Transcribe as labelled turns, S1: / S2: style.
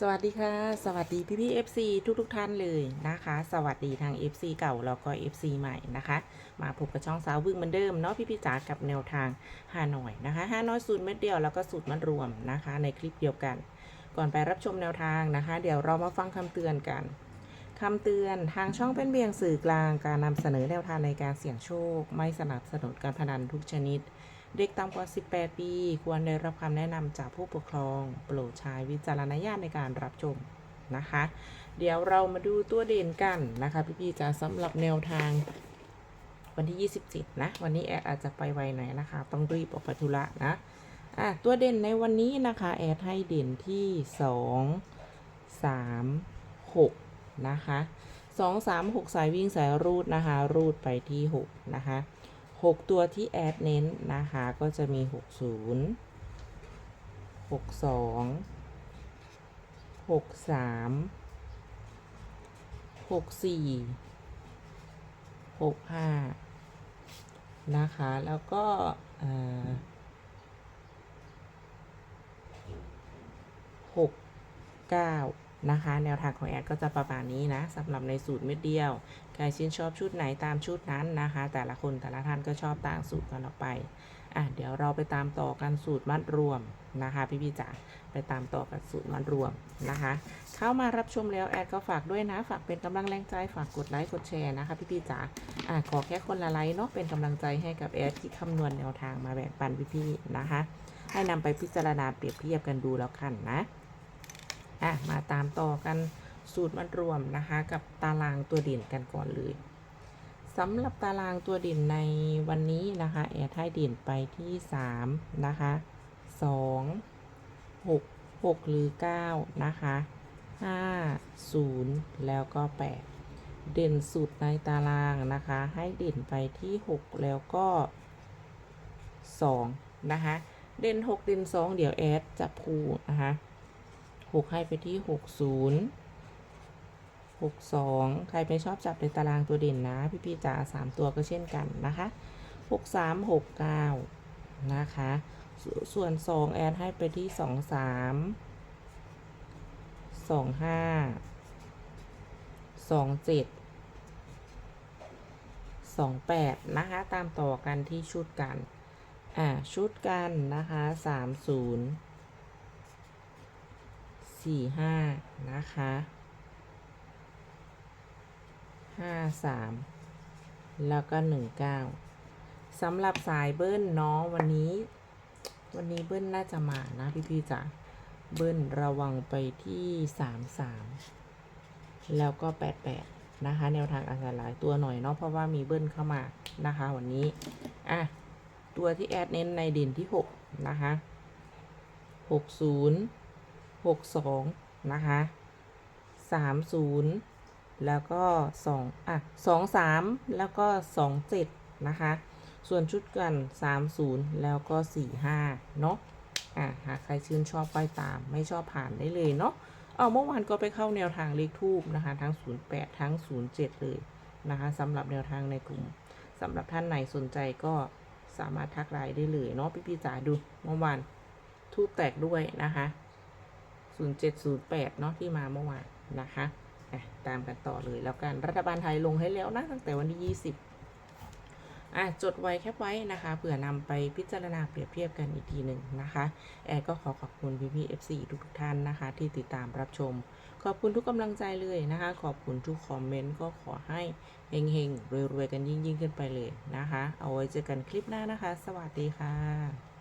S1: สวัสดีค่ะ สวัสดีพี่พี่ๆ FC ทุกทุกท่านเลยนะคะ สวัสดีทาง FC เก่าแล้วก็ FC ใหม่นะคะ มาพบกับช่องสาวบึ้งเหมือนเดิมเนาะพี่พี่จ๋ากับแนวทางฮานอยนะคะฮาน้อยสูตรเม็ดเดียวแล้วก็สูตรมัดรวมนะคะ ในคลิปเดียวกัน ก่อนไปรับชมแนวทางนะคะ เดี๋ยวเรามาฟังคำเตือนกันคำเตือนทางช่องเป็นเพียงสื่อกลางการนำเสนอแนวทางในการเสี่ยงโชค ไม่สนับสนุนการพนันทุกชนิด เด็กต่ำกว่า 18 ปี ควรได้รับคำแนะนำจากผู้ปกครอง โปรดใช้วิจารณญาณในการรับชมนะคะ เดี๋ยวเรามาดูตัวเด่นกันนะคะพี่ๆจะสำหรับแนวทางวันที่ 27 นะ วันนี้แอดอาจจะไปไวหน่อยนะคะ ต้องรีบออกไปธุระนะอะตัวเด่นในวันนี้นะคะ แอดให้เด่นที่ 2 3 6 นะคะ 2 3 6 สายวิ่งสายรูดนะคะ รูดไปที่ 6 นะคะ 6 ตัวที่แอดเน้นนะคะ ก็จะมี 60 62 63 64 65 นะคะ แล้วก็เอ่อ6 9 นะคะ แนวทางของแอดก็จะประมาณนี้นะสำหรับในสูตรเม็ดเดียว ใครชื่นชอบชุดไหนตามชุดนั้นนะคะ แต่ละคนแต่ละท่านก็ชอบต่างสูตรกันออกไปอะเดี๋ยวเราไปตามต่อกันสูตรมัดรวมนะคะ พี่พี่จ๋าไปตามต่อกันสูตรมัดรวมนะคะ เข้ามารับชมแล้วแอดก็ฝากด้วยนะ ฝากเป็นกำลังแรงใจฝากกดไลค์กดแชร์นะคะ พี่พี่จ๋าอะขอแค่คนละไลค์เนาะเป็นกำลังใจให้กับแอดที่คำนวณแนวทางมาแบ่งปันพี่พี่นะคะ ให้นำไปพิจารณาเปรียบเทียบกันดูแล้วกันนะ อะมาตามต่อกันสูตรมัดรวมนะคะกับตารางตัวเด่นกันก่อนเลยสำหรับตารางตัวเด่นในวันนี้นะคะแอดให้เด่นไปที่3นะคะ2 6 6 หรือ 9 นะคะ5 0 แล้วก็ 8 เด่นสุดในตารางนะคะ ให้เด่นไปที่ 6 แล้วก็ 2 นะคะ เด่น 6 เด่น 2 เดี๋ยวแอดจับคู่นะคะ 6 ให้ไปที่ 60หกสองใครไม่ชอบจับในตารางตัวเด่นนะ พี่พี่ๆจ๋าสามตัวก็เช่นกันนะคะหกสามหกเก้านะคะสส่วนสองแอดให้ไปที่สองสามสองห้าสองเจ็ดสองแปดนะคะ ตามต่อกันที่ชุดกัน อ่า ชุดกันนะคะสามศูนย์ สี่ห้านะคะห้าสามแล้วก็หนึ่งเก้าสำหรับสายเบิ้ลเนาะวันนี้ วันนี้เบิ้ลน่าจะมานะพี่พี่ๆจ๋าเบิ้ลระวังไปที่สามสามแล้วก็แปดแปดนะคะ แนวทางอาจจะหลายตัวหน่อยเนาะเพราะว่ามีเบิ้ลเข้ามานะคะ วันนี้อะตัวที่แอดเน้นในเด่นที่หกนะคะหกศูนย์ หกสองนะคะสามศูนย์แล้วก็สองอะสองสามแล้วก็สองเจ็ดนะคะ ส่วนชุดกันสามศูนย์แล้วก็สี่ห้าเนาะอะหากใครชื่นชอบไปตาม ไม่ชอบผ่านได้เลยเนาะเอาเมื่อวานก็ไปเข้าแนวทางเลขทูบนะคะ ทั้ง 08 ทั้ง 07 เลยนะคะสำหรับแนวทางในกลุ่มสำหรับท่านไหนสนใจก็สามารถทักไลน์ได้เลยเนาะพี่พี่จ๋าดูเมื่อวานทูบแตกด้วยนะคะ 0708 เนาะที่มาเมื่อวานนะคะอะตามกันต่อเลยแล้วกันรัฐบาลไทยลงให้แล้วนะตั้งแต่วันที่ 20อะจดไว้แคปไว้นะคะเผื่อนำไปพิจารณาเปรียบเทียบกันอีกทีหนึ่งนะคะ แอร์ก็ขอขอบคุณพี่พี่ FC ทุกทุกท่านนะคะ ที่ติดตามรับชม ขอบคุณทุกกำลังใจเลยนะคะ ขอบคุณทุกคอมเมนต์ก็ขอให้เฮงๆรวยๆกันยิ่งๆ ขึ้นไปเลยนะคะ เอาไว้เจอกันคลิปหน้านะคะ สวัสดีค่ะ